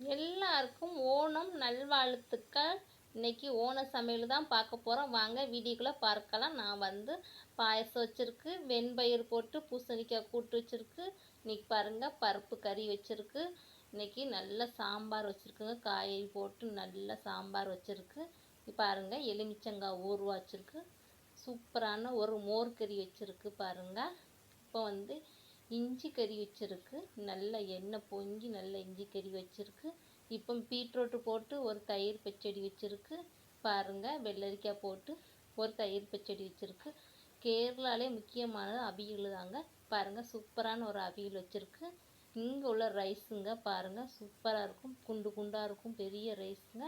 எல்லாருக்கும் ஓணம் நல்வாழ்த்துக்கள். இன்னைக்கு ஓண சமையல் தான் பார்க்க போகிறோம் வாங்க வீடியோக்குள்ளே பார்க்கலாம். நான் வந்து பாயசம் வச்சுருக்கு வெண்பயிர் போட்டு பூசணிக்காய் கூட்டு வச்சுருக்கு. இன்னைக்கு பாருங்கள் பருப்பு கறி வச்சுருக்கு. இன்னைக்கு நல்ல சாம்பார் வச்சுருக்குங்க. காய்கறி போட்டு நல்ல சாம்பார் வச்சுருக்கு. பாருங்கள் எலுமிச்சங்காய் ஊறுவா வச்சுருக்கு. சூப்பரான ஒரு மோர்கறி வச்சுருக்கு பாருங்கள் இப்போ வந்து இஞ்சி கறி வச்சுருக்கு. நல்ல எண்ணெய் பொங்கி நல்ல இஞ்சி கறி வச்சுருக்கு. இப்போ பீட்ரூட்டு போட்டு ஒரு தயிர் பச்சடி வச்சுருக்கு. பாருங்கள் வெள்ளரிக்காய் போட்டு ஒரு தயிர் பச்சடி வச்சுருக்கு. கேரளாலே முக்கியமானது அவியல் தாங்க. பாருங்கள் சூப்பரான ஒரு அவியல் வச்சுருக்கு. இங்கே உள்ள ரைஸுங்க பாருங்கள் சூப்பராக இருக்கும். குண்டு குண்டாக இருக்கும் பெரிய ரைஸுங்க.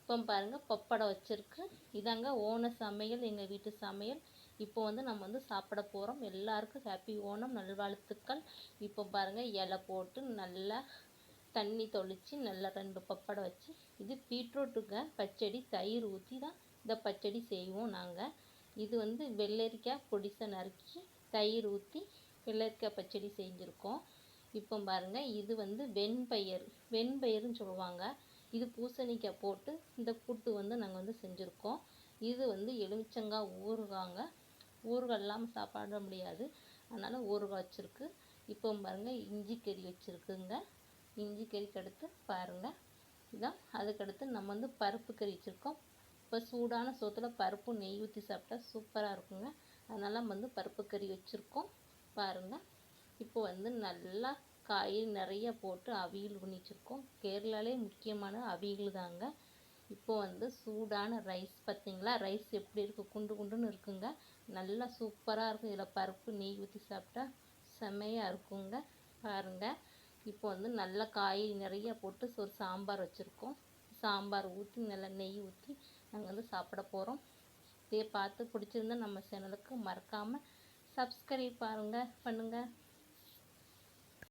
இப்போ பாருங்கள் பப்படம் வச்சுருக்கு. இதாங்க ஓண சமையல் எங்கள் வீட்டு சமையல். இப்போ வந்து நம்ம வந்து சாப்பிட போகிறோம் எல்லாருக்கும் ஹாப்பி ஓணம் நல்வாழ்த்துக்கள். இப்போ பாருங்கள் இலை போட்டு நல்லா தண்ணி தொளித்து நல்லா ரெண்டு பப்படை வச்சு இது பீட்ரூட்டுங்க பச்சடி தயிர் ஊற்றி தான் இந்த பச்சடி செய்வோம் நாங்கள் இது வந்து வெள்ளரிக்காய் பொடிசை நறுக்கி தயிர் ஊற்றி வெள்ளரிக்காய் பச்சடி செஞ்சுருக்கோம். இப்போ பாருங்கள் இது வந்து வெண்பயிர் வெண்பயிர்னு சொல்லுவாங்க. இது பூசணிக்காய் போட்டு இந்த கூட்டு வந்து நாங்கள் வந்து செஞ்சுருக்கோம். இது வந்து எலுமிச்சங்காய் ஊறுகாங்க. ஊறுகாய் இல்லாமல் சாப்பிட முடியாது. அதனால் ஊறுகாய் வச்சுருக்கு. இப்போ பாருங்கள் இஞ்சி கறி வச்சுருக்குங்க. இஞ்சி கறிக்கு அடுத்து பாருங்கள் இதான். அதுக்கடுத்து நம்ம வந்து பருப்பு கறி வச்சுருக்கோம். இப்போ சூடான சோத்தில் பருப்பு நெய் ஊற்றி சாப்பிட்டா சூப்பராக இருக்குங்க. அதனால் வந்து பருப்பு கறி வச்சுருக்கோம். பாருங்கள் இப்போ வந்து நல்லா காய் நிறைய போட்டு அவியல் பண்ணி வச்சுருக்கோம். கேரளாலே முக்கியமான அவியல் தாங்க. இப்போ வந்து சூடான ரைஸ் பார்த்தீங்களா? ரைஸ் எப்படி இருக்குது குண்டு குண்டுன்னு இருக்குங்க. நல்லா சூப்பராக இருக்கும். இதில் பருப்பு நெய் ஊற்றி சாப்பிட்டா செம்மையாக இருக்குங்க. பாருங்கள் இப்போ வந்து நல்ல காய் நிறைய போட்டு ஒரு சாம்பார் வச்சுருக்கோம். சாம்பார் ஊற்றி நல்லா நெய் ஊற்றி நாங்கள் வந்து சாப்பிட போகிறோம் இதே பார்த்து பிடிச்சிருந்தா நம்ம சேனலுக்கு மறக்காமல் சப்ஸ்கிரைப் பாருங்கள் பண்ணுங்கள்